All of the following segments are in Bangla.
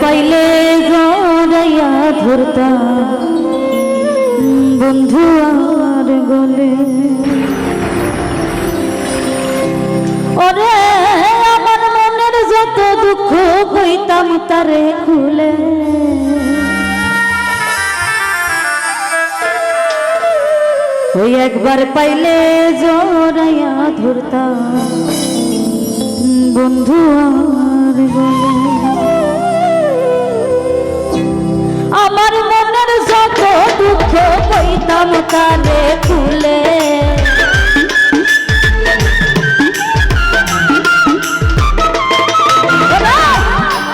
পাইলে জড়াইয়া ধরতাম। বন্ধু আর গলে। ওরে, আমার মনের যত দুঃখ কইতাম তারে খুলে। ওই একবার পাইলে জড়াইয়া ধরতাম। বন্ধু আর বলে তারে খুলে।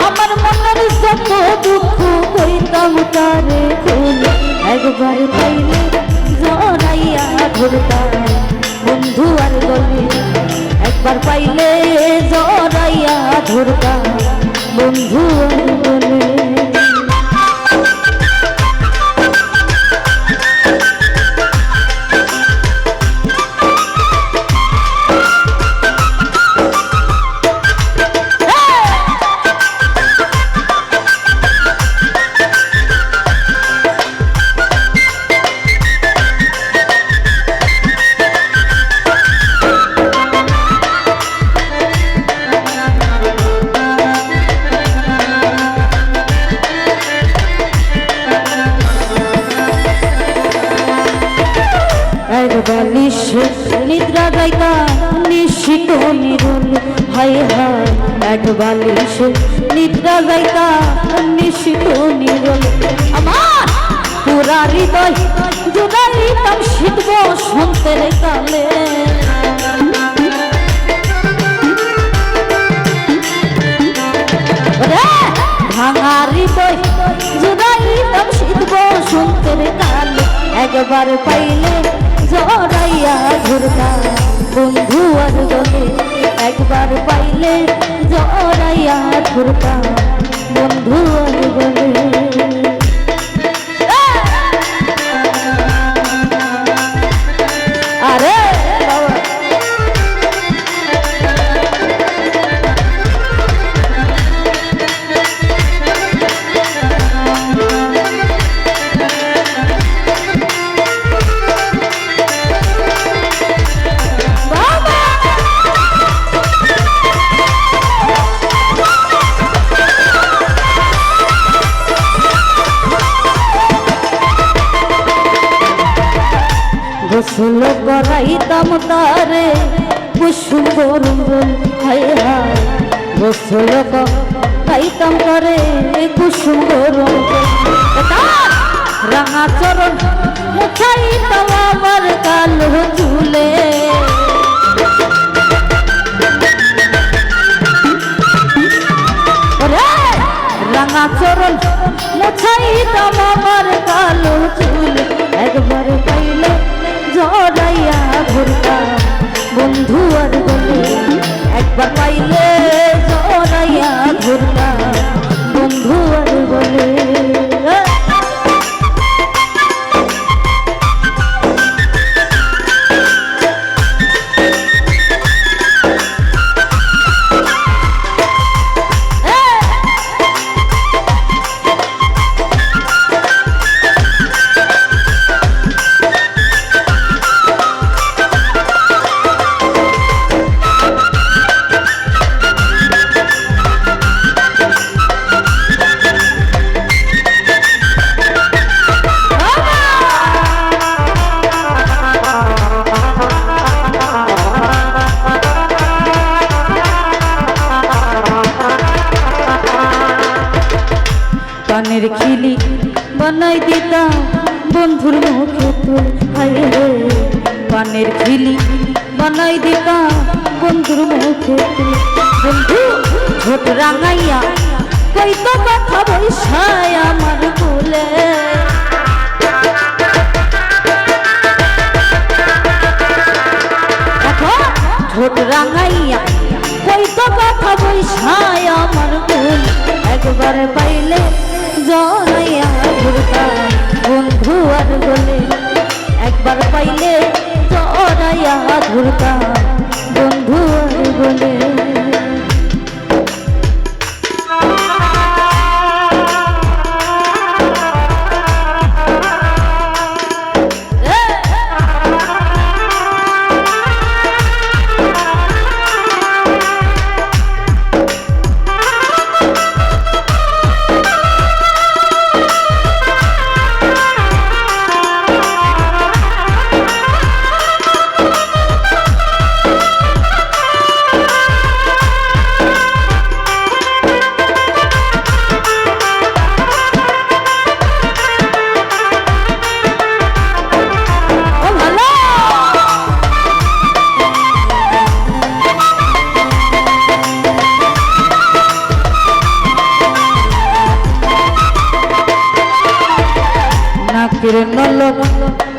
আমার মনের যত দুঃখ কইতাম তারে খুলে। একবার পাইলে জড়াইয়া ধরতাম। বন্ধু আর গলে একবার পাইলে জড়াইয়া ধরতাম। বন্ধু আর গলে বালিশ নিদ্রা যাইতা নিশ্চিত নিরল, হায় হায়, এক বালিশ। নিদ্রা যাইতা নিশ্চিত নিরল। আমার পুরা হৃদয় জোগাইতাম শীত বসন্তের কালে। ভাঙা হৃদয় জোগাইতাম শীত বসন্তের কালে। একবার পাইলে জড়াইয়া ঘুরতা বন্ধু আর গলে একবার পাইলে জড়াইয়া ঘুরতা বন্ধু আর গলে করাইতাম তারে কুসুম গরম হায় করাইতাম তারে কুসুম গরম রাঙা চরণ আমার চুলে। একবার পাইলে পানের খিলি বানাই দিতাম। বন্ধুর মুখে তুল হায় রে, পানের খিলি বানাই দিতাম। বন্ধুর মুখে বন্ধু ছোট রাঙাইয়া কই তো কথা বৈশায় আমার বলে ছোট রাঙাইয়া কই তো কথা বৈশায় আমার বলে একবার পাইলে জড়াইয়া ঘুরতাম বন্ধু আর বলে একবার পাইলে জড়াইয়া ঘুরতাম বন্ধু আর গলে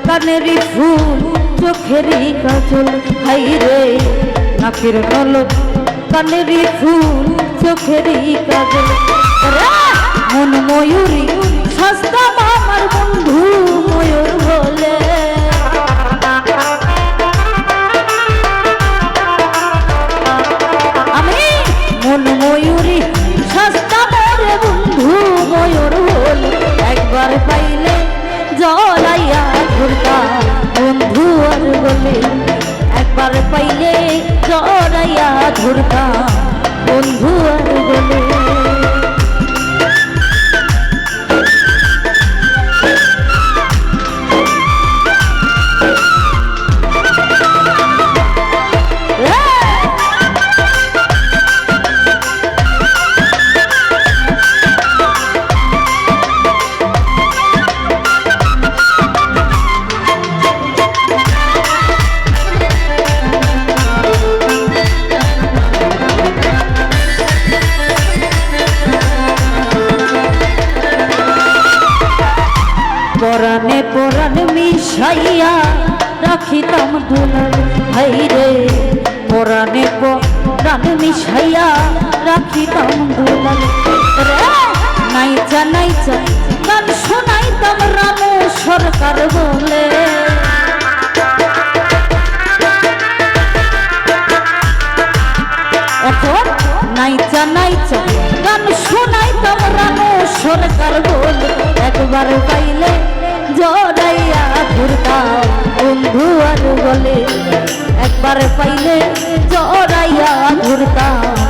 কানেরই ফুল, চোখেরই কাজল, হাই রে, নাকের নলক কানেরই ফুল, চোখেরই কাজল। মন ময়ূরী সস্তা আমার বন্ধু, ময়ূর বলে বলে একবার পাইলে জড়াইয়া ধরতাম। বন্ধু আর বলে মিশাইয়া রাখিতাম দুলাল রে নাইচা নাইচা গান শোনাইতাম রামু সরকার বলে। এখন নাইচা নাইচা গান শোনাইতাম রানু সরকার বল। একবার পাইলে জড়াইয়া ঘুরতাম বন্ধু আর বলে একবার পাইলে জড়াইয়া ঘুরতাম